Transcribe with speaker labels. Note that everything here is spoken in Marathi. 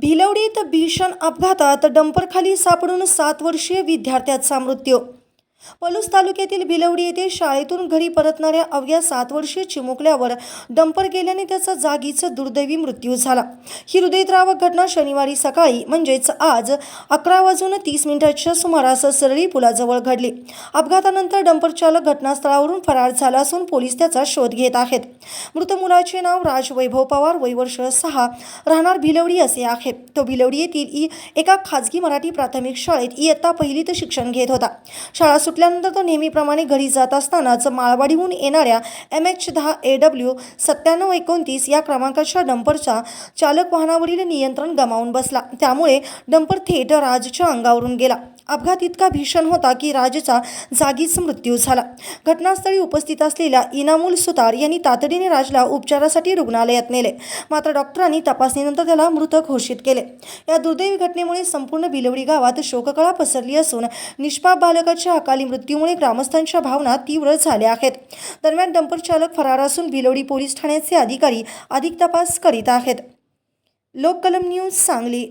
Speaker 1: भिलवडीत भीषण अपघातात डंपरखाली सापडून सात वर्षीय विद्यार्थ्याचा मृत्यू पलूस तालुक्यातील भिलवडी येथे शाळेतून घरी परतणाऱ्या अवघ्या सात वर्षीय चिमुकल्यावर डंपर गेल्याने त्याचा जागीच दुर्दैवी मृत्यू झाला. ही हृदयद्रावक घटना शनिवारी सकाळी म्हणजेच आज अकरा वाजून तीस मिनिटाच्या सुमारास सरळी पुलाजवळ घडली. अपघातानंतर डंपर चालक घटनास्थळावरून फरार झाला असून पोलीस त्याचा शोध घेत आहेत. मृत मुलाचे नाव राज वैभव पवार वय वर्ष सहा राहणार भिलवडी असे आहे. तो भिलवडी येथील एका खाजगी मराठी प्राथमिक शाळेत इयत्ता पहिलीत शिक्षण घेत होता. शाळा सुटल्यानंतर तो नेहमीप्रमाणे घरी जात असतानाच माळवाडीहून येणाऱ्या एम एच दहा ए डब्ल्यू सत्त्याण्णव एकोणतीस या क्रमांकाच्या डंपरच्या चालक वाहनावरील नियंत्रण गमावून बसला. त्यामुळे डंपर थेट राजच्या अंगावरून गेला. अपघात इतका भीषण होता की राजचा जागीच मृत्यू झाला. घटनास्थळी उपस्थित असलेल्या इनामुल सुतार यांनी तातडीने राजला उपचारासाठी रुग्णालयात नेले. मात्र डॉक्टरांनी तपासणीनंतर त्याला मृत घोषित केले. या दुर्दैवी घटनेमुळे संपूर्ण बिलवडी गावात शोककळा पसरली असून निष्पाप बालकाच्या अकाली मृत्यूमुळे ग्रामस्थांच्या भावना तीव्र झाल्या आहेत. दरम्यान डंपर चालक फरार असून बिलवडी पोलीस ठाण्याचे अधिकारी अधिक तपास करीत आहेत. लोककलम न्यूज सांगली.